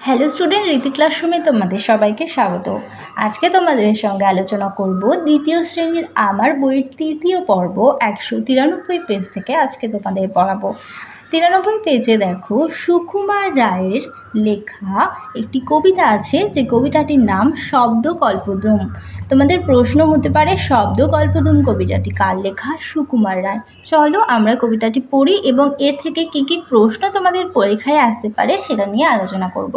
Hello student রীতি ক্লাসরুমে তোমাদের সবাইকে স্বাগত। আজকে তোমাদের সঙ্গে আলোচনা করব দ্বিতীয় শ্রেণির আমার বইয়ের তৃতীয় পর্ব একশো তিরানব্বই পেজ থেকে আজকে তোমাদের পড়াবো। তিরানব্বই পেজে দেখো সুকুমার রায়ের লেখা একটি কবিতা আছে যে কবিতাটির নাম শব্দ কল্পদ্রুম তোমাদের প্রশ্ন হতে পারে শব্দ কল্পদ্রুম কবিতাটি কার লেখা? সুকুমার রায়। চলো আমরা কবিতাটি পড়ি এবং এর থেকে কী কী প্রশ্ন তোমাদের পরীক্ষায় আসতে পারে সেটা নিয়ে আলোচনা করব।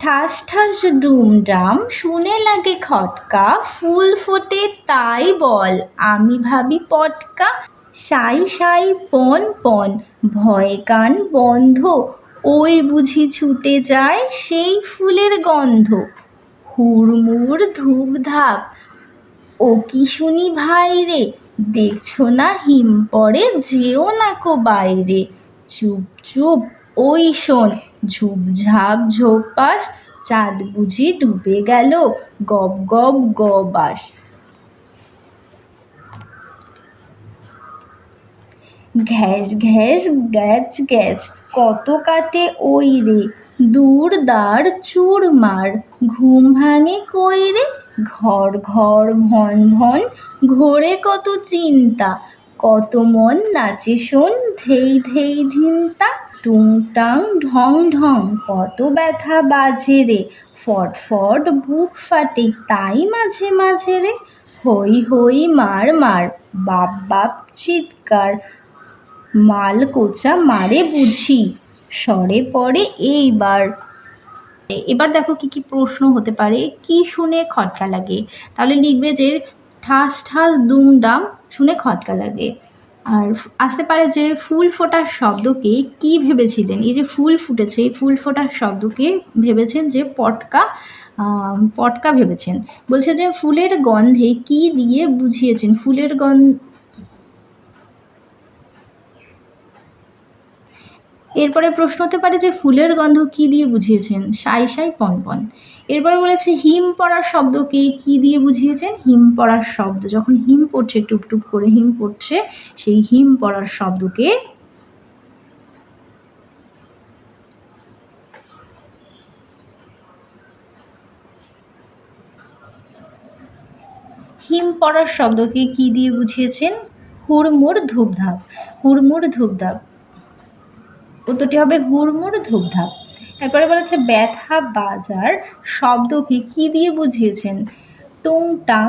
ঠাস ঠাস ডুম ড্রাম, শুনে লাগে খটকা, ফুল ফোটে তাই বল, আমি ভাবি পটকা। সাই সাই পন পন, ভয় কান বন্ধ, ওই বুঝি ছুটে যায় সেই ফুলের গন্ধ। হুড়মুড় ধূপ ধাপ ও কি শুনি ভাই রে, দেখছ না হিম পড়ে, যেও না কো বাইরে। চুপ চুপ, ওই শোন ঝুপঝাপ ঝোপাস চাঁদ বুঝি ডুবে গেল, গব গব গবাস। ঘ্যাস ঘ্যাস গ্যাচ গ্যাচ কত কাটে ওই রে? দূর দাঁড় চুরমার ঘুম ভাঙে কই রে? ঘর ঘর, ভন ভন, ঘোরে কত চিন্তা। কত মন নাচে শোন ধেই ধেই ধিনতা। টুংটাং, ঢং ঢং, কত ব্যথা বাজে রে? ফট ফট বুক ফাটে তাই মাঝে মাঝে রে। হই হই মার মার, বাপ বাপ, চিৎকার। মাল কোচা মারে বুঝি, সরে পড়ে এইবার। এবার দেখো কি কি প্রশ্ন হতে পারে, কি শুনে খটকা লাগে। তাহলে লিখবে যে ঠাস ঠাস দুমডাম শুনে খটকা লাগে। আর আসতে পারে যে ফুল ফোটার শব্দকে কি ভেবেছিলেন? এই যে ফুল ফুটেছে ফুল ফোটার শব্দকে ভেবেছেন যে পটকা পটকা ভেবেছেন। বলছে যে ফুলের গন্ধে কি দিয়ে বুঝিয়েছেন? ফুলের গন্ধ এরপরে প্রশ্ন হতে পারে যে ফুলের গন্ধ কি দিয়ে বুঝিয়েছেন? সাই সাই পনপন এরপরে বলেছে, হিম পড়ার শব্দকে কি দিয়ে বুঝিয়েছেন? হিম পড়ার শব্দ। যখন হিম পড়ছে টুপটুপ করে হিম পড়ছে, সেই হিম পড়ার শব্দকে হিম পড়ার শব্দকে কি দিয়ে বুঝিয়েছেন? হুড়মুড় ধূপধাপ। হুড়মুড় ধূপধাপ। উত্তরটি হবে হুড়মুড় ধূপধাপ। এরপরে বলেছে, ব্যথা বাজার শব্দকে কি দিয়ে বুঝিয়েছেন? টুংটাং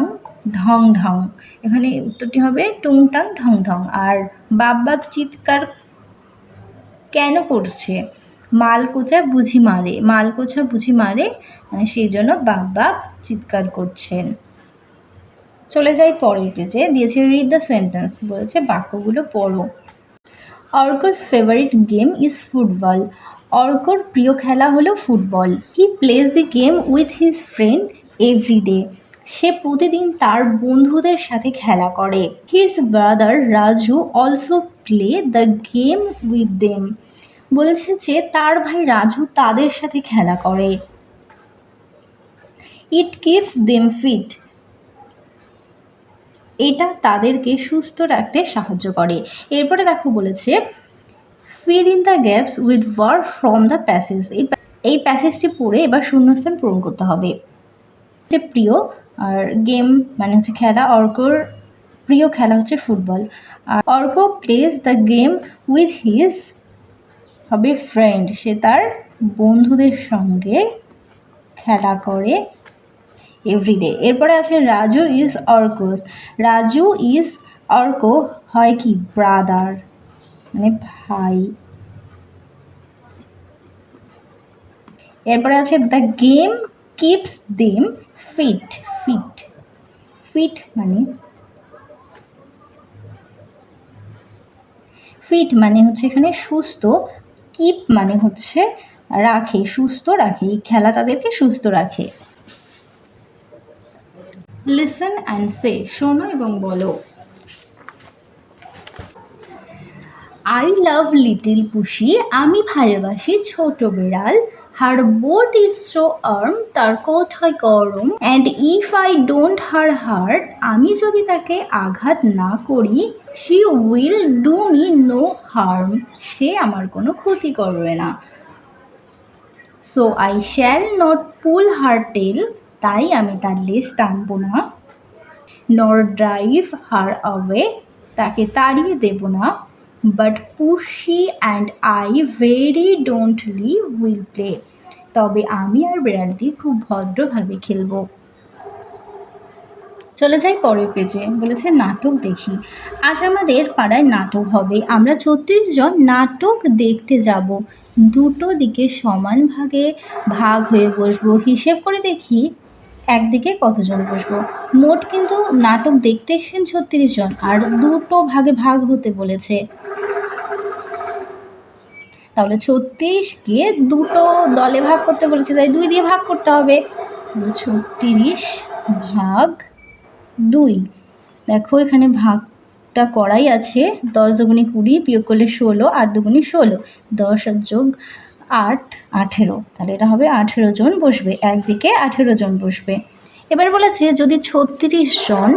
ঢং ঢং এখানে উত্তরটি হবে টুংটাং ঢং ঢং আর বাপ চিৎকার কেন করছে? মালকোচা বুঝি মারে, মালকোচা বুঝি মারে সেই জন্য বাপ বাপ চিৎকার করছেন। চলে যাই পরের পেজে দিয়েছে রিড দ্য সেন্টেন্স বলেছে, বাক্যগুলো পড়ো। অর্কর ফেভারিট গেম ইজ ফুটবল অর্কর প্রিয় খেলা হলো football he plays the game with his friend everyday সে প্রতিদিন তার বন্ধুদের সাথে খেলা করে। His brother Raju also play the game with them বলছে যে তার ভাই রাজু তাদের সাথে খেলা করে। ইট কিপস দেম ফিট এটা তাদেরকে সুস্থ রাখতে সাহায্য করে। এরপরে দেখো বলেছে fill in the gaps with word from the passage এই এই প্যাসেজটি পড়ে এবার শূন্যস্থান পূরণ করতে হবে। যে প্রিয়, আর গেম মানে হচ্ছে খেলা, অর্কর প্রিয় খেলা হচ্ছে football. R Arko plays the game with his হবে ফ্রেন্ড সে তার বন্ধুদের সঙ্গে খেলা করে। এভরিডে এরপরে আছে রাজু ইজ অর্কোস রাজু ইজ অর্ক হয় কি? ব্রাদার মানে ভাই। এরপরে আছে the game keeps them fit fit fit মানে? ফিট মানে হচ্ছে এখানে সুস্থ। কিপ মানে হচ্ছে রাখে, সুস্থ রাখে। এই খেলা তাদেরকে সুস্থ রাখে। লিসন অ্যান্ড সে শোনো এবং বলো। আই লাভ লিটিল পুষি আমি ভালোবাসি ছোট বিড়াল। Her coat is so warm তার কোথায় গরম। And if I don't her hurt আমি যদি তাকে আঘাত না করি she will do me no harm সে আমার কোনো ক্ষতি করবে না। So I shall not pull her tail তাই আমি তার লেস টানবো না। নর ড্রাইভ হার অ্যাওয়ে তাকে তাড়িয়ে দেব না। But pussy and I very gently will play তবে আমি আর বিড়ালটি খুব ভদ্রভাবে খেলব। চলে যাই পরের পেজে বলেছে নাটক দেখি। আজ আমাদের পাড়ায় নাটক হবে। আমরা ছত্রিশ জন নাটক দেখতে যাব। দুটো দিকে সমান ভাগে ভাগ হয়ে বসবো। হিসেব করে দেখি। একদিকে কতজন বসবো? মোট কিন্তু নাটক দেখতে এসেছেন ছত্রিশ জন, আর দুটো ভাগে ভাগ হতে বলেছে। তাহলে ছত্রিশকে দুটো দলে ভাগ করতে বলেছে, তাই দুই দিয়ে ভাগ করতে হবে। ছত্রিশ ভাগ দুই। দেখো এখানে ভাগটা করাই আছে, দশ দুগুনি কুড়ি বিয়োগ করলে ষোলো আর দুগুনি ষোলো, দশ যোগ আট, আঠেরো। তাহলে এটা হবে আঠেরো জন বসবে। একদিকে আঠেরো জন বসবে। এবার বলেছে, যদি ছত্রিশ জন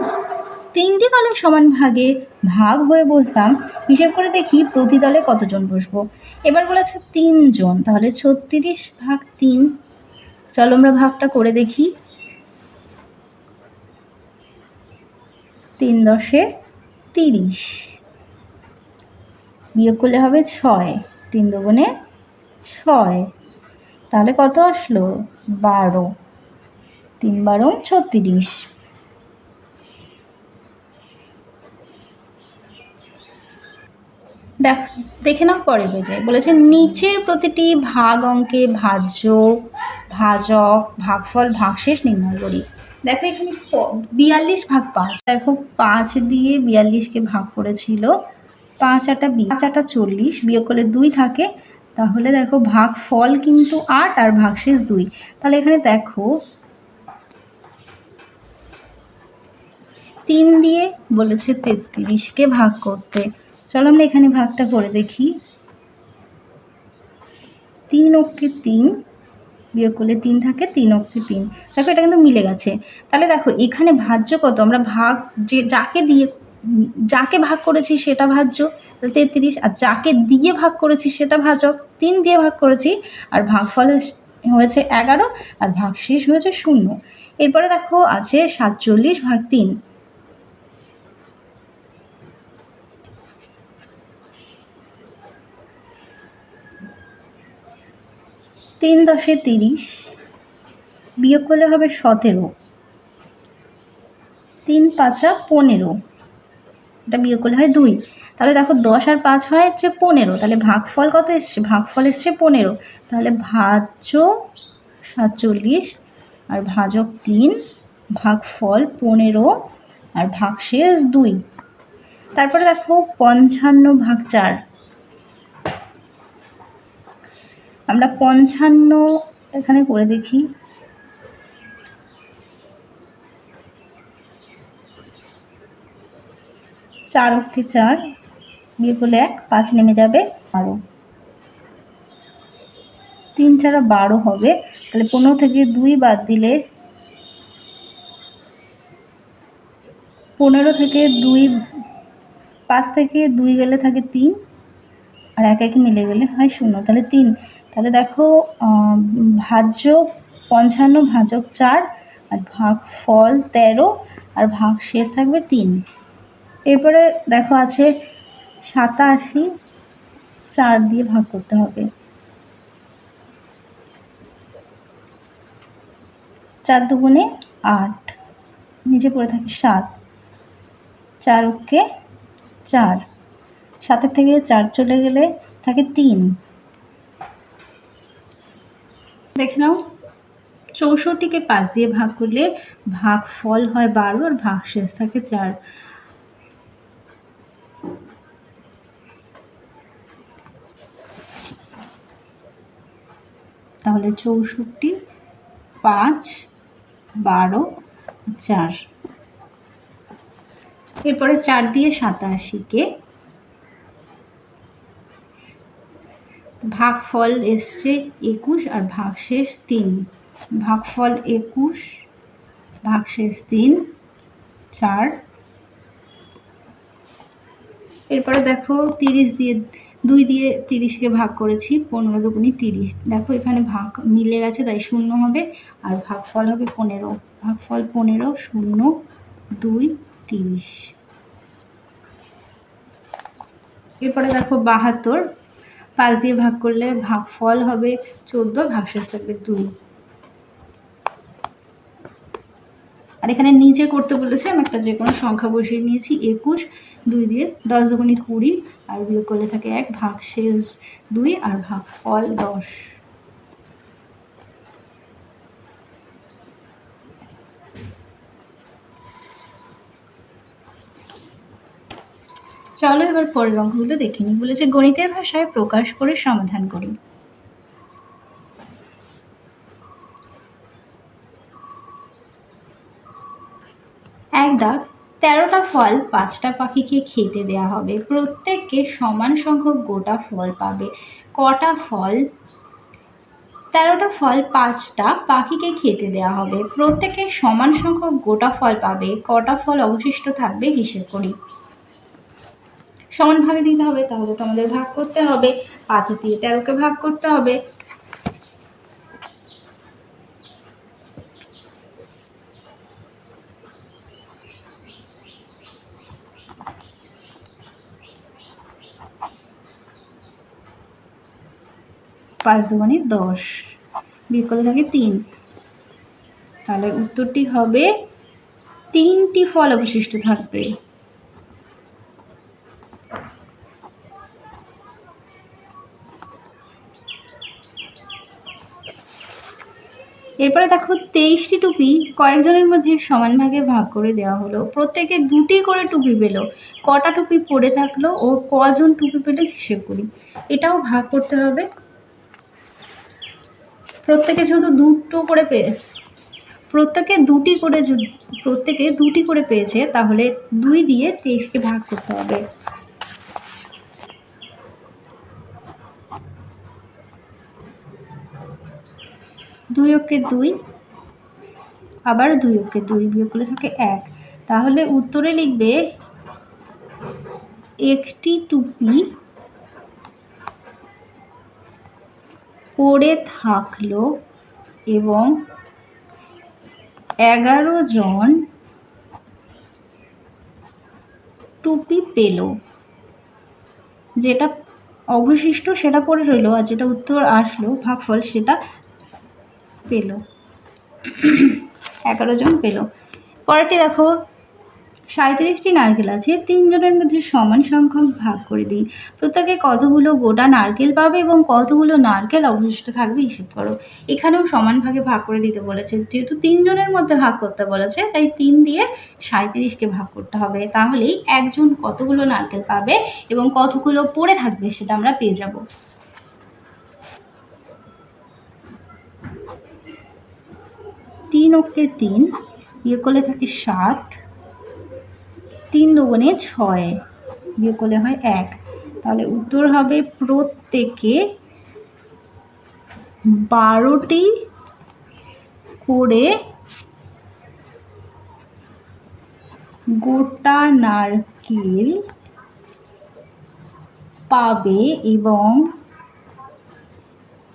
তিনটি দলে সমান ভাগে ভাগ হয়ে বসতাম, হিসেব করে দেখি প্রতি দলে কতজন বসবো। এবার বলেছে তিনজন তাহলে ছত্রিশ ভাগ তিন। চলো আমরা ভাগটা করে দেখি। তিন দশে তিরিশ। বিয়োগ করলে হবে ছয়। তিন দুগুণে ছয়। তাহলে কত আসলো? বারো। তিন বারো, ছত্রিশ। দেখ, দেখে নাও পরে পেজে। বলেছে, নিচের প্রতিটি ভাগ অঙ্কে ভাজ্য, ভাজক, ভাগফল, ভাগশেষ নির্ণয় করি। দেখো এখানে বিয়াল্লিশ ভাগ পাঁচ। দেখো, পাঁচ দিয়ে বিয়াল্লিশকে ভাগ করেছিল, পাঁচ আটা পাঁচ আটা চল্লিশ, বিয়োগ করলে দুই থাকে তাহলে দেখো ভাগ ফল কিন্তু আট আর ভাগশেষ দুই। তাহলে এখানে দেখো, তিন দিয়ে বলেছে তেত্রিশকে ভাগ করতে। চলো আমরা এখানে ভাগটা করে দেখি। তিন অক্ষে তিন, বিয়োগ করলে তিন থাকে, তিন অক্ষে তিন। দেখো এটা কিন্তু মিলে গেছে। তাহলে দেখো এখানে ভাজ্য কত? আমরা ভাগ যে যাকে দিয়ে, যাকে ভাগ করেছি সেটা ভাজ্য। তেত্রিশ আর যাকে দিয়ে ভাগ করেছি সেটা ভাজক, তিন দিয়ে ভাগ করেছি আর ভাগফল হয়েছে এগারো আর ভাগশেষ হয়েছে শূন্য। এরপরে দেখো আছে সাতচল্লিশ ভাগ তিন। তিন দশে তিরিশ বিয়োগ করলে হবে সতেরো। তিন পাঁচা পনেরো। এটা বিয়োগ করলে হয় দুই। তাহলে দেখো দশ আর পাঁচ হয় হচ্ছে পনেরো। তাহলে ভাগফল কত এসছে? ভাগফল এসছে পনেরো। তাহলে ভাজ্য সাতচল্লিশ আর ভাজক তিন, ভাগফল পনেরো আর ভাগশেষ দুই। তারপরে দেখো পঞ্চান্ন ভাগ চার। আমরা পঞ্চান্ন এখানে করে দেখি। চার অক্ষে চার। বিয়ে করলে এক, পাঁচ নেমে যাবে বারো। তিন ছাড়া বারো হবে। তাহলে পনেরো থেকে দুই বাদ দিলে পনেরো থেকে দুই, পাঁচ থেকে দুই গেলে থাকে তিন। আর এক একে মিলে গেলে হয় শূন্য। তাহলে তিন। তাহলে দেখো ভাজ্য পঞ্চান্ন, ভাজক চার, আর ভাগ ফল তেরো, আর ভাগ শেষ থাকবে তিন। এরপরে দেখো আছে সাতাশি চার দিয়ে ভাগ করতে হবে। চার দুগুণে আট, নিচে পড়ে থাকে সাত। চার ওকে চার, সাতের থেকে চার চলে গেলে থাকে তিন। দেখে নাও, চৌষট্টিকে পাঁচ দিয়ে ভাগ করলে ভাগ ফল হয় বারো আর ভাগ শেষ থাকে চার। তাহলে চৌষট্টি, পাঁচ, বারো, চার। এরপরে চার দিয়ে সাতাশিকে ভাগফল এসছে একুশ আর ভাগশেষ তিন। ভাগফল একুশ, ভাগশেষ তিন, চার এরপরে দেখো তিরিশ দিয়ে, দুই দিয়ে তিরিশকে ভাগ করেছি, পনেরো দুগুনি তিরিশ। দেখো এখানে ভাগ মিলে গেছে, তাই শূন্য হবে। আর ভাগফল হবে পনেরো। ভাগফল পনেরো, শূন্য, দুই, তিরিশ। এরপরে দেখো বাহাত্তর। পাঁচ দিয়ে ভাগ করলে ভাগফল হবে চোদ্দ, ভাগশেষ থাকবে দুই। আর এখানে নিচে করতে বলেছে, আমি একটা যে কোনো সংখ্যা বসিয়ে নিয়েছি, একুশ, দুই দিয়ে দশ দুগুণি কুড়ি, আর বিয়োগ করলে থাকে এক, ভাগ শেষ দুই, আর ভাগ ফল দশ। চলো এবার পরের অঙ্কগুলো দেখে বলেছে গণিতের ভাষায় প্রকাশ করে সমাধান করি। দাগ, তেরোটা ফল পাঁচটা পাখিকে খেতে দেয়া হবে। প্রত্যেককে সমান সংখ্যক গোটা ফল পাবে। কটা ফল, তেরোটা ফল পাঁচটা পাখিকে খেতে দেওয়া হবে। প্রত্যেকে সমান সংখ্যক গোটা ফল পাবে। কটা ফল অবশিষ্ট থাকবে হিসেব করি। সমান ভাগে দিতে হবে, তাহলে তো আমাদের ভাগ করতে হবে। পাঁচ দিয়ে তেরোকে ভাগ করতে হবে। পাঁচ দুগুণে দশ। বিয়োগ করলে থাকে তিন। তাহলে উত্তরটি হবে তিনটি ফল অবশিষ্ট থাকবে। এরপরে দেখো তেইশটি টুপি কয়েকজনের মধ্যে সমান ভাগে ভাগ করে দেওয়া হলো। প্রত্যেকে দুটি করে টুপি পেল। কটা টুপি পড়ে থাকল ও কজন টুপি পেল হিসেব করি। এটাও ভাগ করতে হবে। প্রত্যেকে শুধু দুটো করে পেয়ে প্রত্যেকে দুটি করে প্রত্যেকে দুটি করে পেয়েছে, তাহলে দুই দিয়ে তেইশকে ভাগ করতে হবে। দুই অক্ষে দুই, আবার দুই অক্ষে দুই বিয়োগ করলে থাকে এক। তাহলে উত্তরে লিখবে একটি টুপি পড়ে থাকল এবং এগারো জন টুপি পেল। যেটা অবশিষ্ট সেটা পড়ে রইল আর যেটা উত্তর আসলো, ভাগফল সেটা পেল। এগারো জন পেল। পরেরটি দেখো সাঁত্রিশটি নারকেল আছে, তিনজনের মধ্যে সমান সংখ্যক ভাগ করে দিই প্রত্যেকে কতগুলো গোটা নারকেল পাবে এবং কতগুলো নারকেল অবশিষ্ট থাকবে হিসেব করো। এখানেও সমান ভাগে ভাগ করে দিতে বলেছে। যেহেতু তিনজনের মধ্যে ভাগ করতে বলেছে, তাই তিন দিয়ে সাঁত্রিশকে ভাগ করতে হবে। তাহলেই একজন কতগুলো নারকেল পাবে এবং কতগুলো পড়ে থাকবে সেটা আমরা পেয়ে যাব। তিন অক্ষে তিন ইয়ে করলে থাকে সাত। তিন দুগুণে ছয় বিয়োগ করলে হয় এক। তাহলে উত্তর হবে প্রত্যেকে বারোটি করে গোটা নারকেল পাবে এবং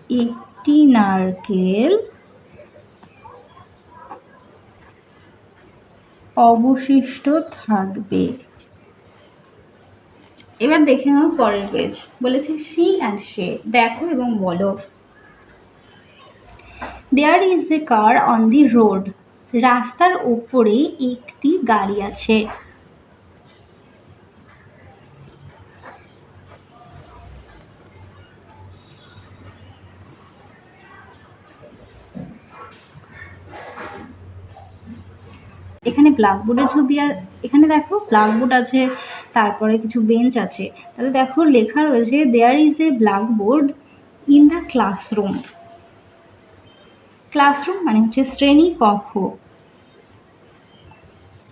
একটি নারকেল অবশিষ্ট থাকবে। এবার দেখে নাও পরের পেজ বলেছে সি অ্যান্ড সে। দেখো এবং বলো। There is a car on the road রাস্তার ওপরে একটি গাড়ি আছে। এখানে ব্ল্যাকবোর্ডের ছবি আর এখানে দেখো ব্ল্যাকবোর্ড আছে, তারপরে কিছু বেঞ্চ আছে। তাহলে দেখো লেখা রয়েছে there is a blackboard in the classroom classroom মানে হচ্ছে শ্রেণি কক্ষ।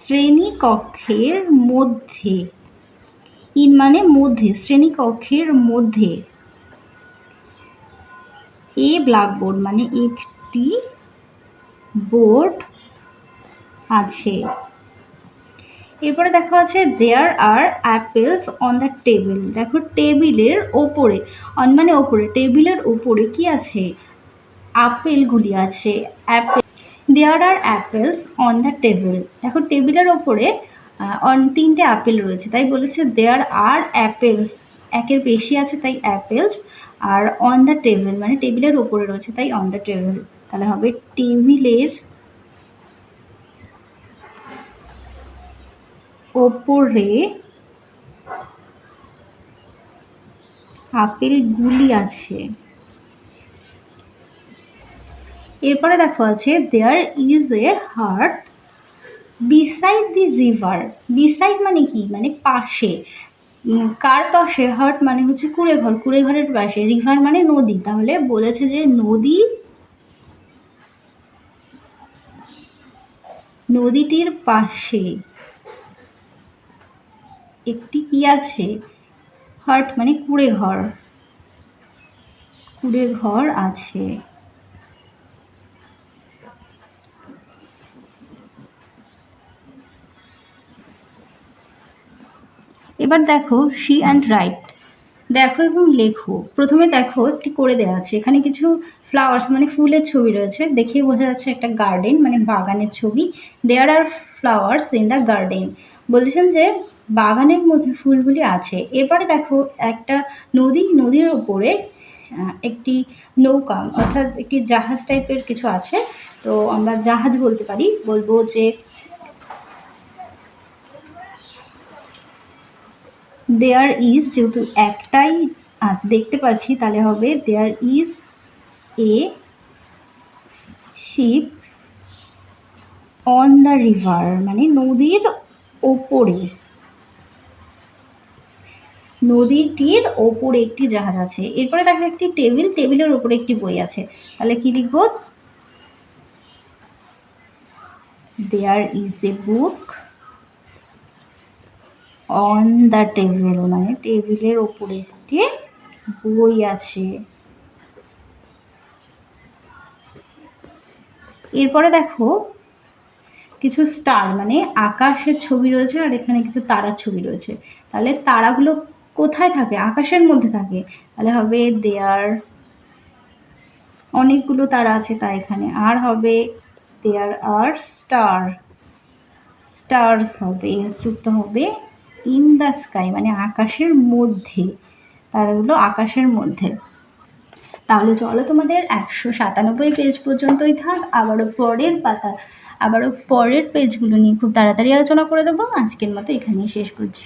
শ্রেণি কক্ষের মধ্যে। ইন মানে মধ্যে, শ্রেণি কক্ষের মধ্যে। এ ব্ল্যাকবোর্ড মানে একটি বোর্ড আছে। এরপরে দেখা আছে there are apples on the table দেখো, টেবিলের ওপরে অন মানে ওপরে, টেবিলের ওপরে কি আছে? আপেলগুলি আছে। Apple there are apples on the table দেখো, টেবিলের ওপরে অন তিনটে আপেল রয়েছে। তাই বলেছে দেয়ার আর অ্যাপেলস একের বেশি আছে, তাই apples are on the table মানে টেবিলের ওপরে রয়েছে, তাই অন দ্য টেবিল তাহলে হবে টেবিলের ওপরে আপেলগুলি আছে। এরপরে দেখো আছে there is a hut beside the river beside মানে কি? মানে পাশে। কার পাশে? হার্ট মানে হচ্ছে কুড়ে ঘর কুড়ে ঘরের পাশে। রিভার মানে নদী। তাহলে বলেছে যে নদী নদীটির পাশে। একটি কি আছে? হার্ট মানে কুড়ে ঘর। কুড়ে ঘর আছে। এবার দেখো শি অ্যান্ড রাইট দেখো এবং লেখো। প্রথমে দেখো, একটি করে দেওয়া আছে। এখানে কিছু ফ্লাওয়ার্স মানে ফুলের ছবি রয়েছে। দেখেই বোঝা যাচ্ছে একটা গার্ডেন মানে বাগানের ছবি। There are flowers in the garden বলছেন যে বাগানের মধ্যে ফুলগুলি আছে। এরপরে দেখো একটা নদী, নদীর ওপরে একটি নৌকা, অর্থাৎ একটি জাহাজ টাইপের কিছু আছে। তো আমরা জাহাজ বলতে পারি, বলব যে দেয়ার ইজ যেহেতু একটাই দেখতে পাচ্ছি, তাহলে হবে there is a ship on the river মানে নদীর ওপরে। নদীটির ওপরে একটি জাহাজ আছে। এরপরে দেখো একটি টেবিল, টেবিলের ওপরে একটি বই আছে। তাহলে কি লিখব? There is a book on the table মানে টেবিলের ওপরে একটি বই আছে। এরপরে দেখো কিছু স্টার মানে আকাশের ছবি রয়েছে আর এখানে কিছু তারার ছবি রয়েছে। তাহলে তারাগুলো কোথায় থাকে? আকাশের মধ্যে থাকে। তাহলে হবে দেয়ার অনেকগুলো তারা আছে তা এখানে। আর হবে দেয়ার আর স্টার স্টার্স হবে। যুক্ত হবে ইন দ্য স্কাই মানে আকাশের মধ্যে। তারাগুলো আকাশের মধ্যে। তাহলে চলো তোমাদের একশো সাতানব্বই পেজ পর্যন্তই থাক। আবারও পরের পাতা আবারও পরের পেজগুলো নিয়ে খুব তাড়াতাড়ি আলোচনা করে দেবো। আজকের মতো এখানেই শেষ করছি।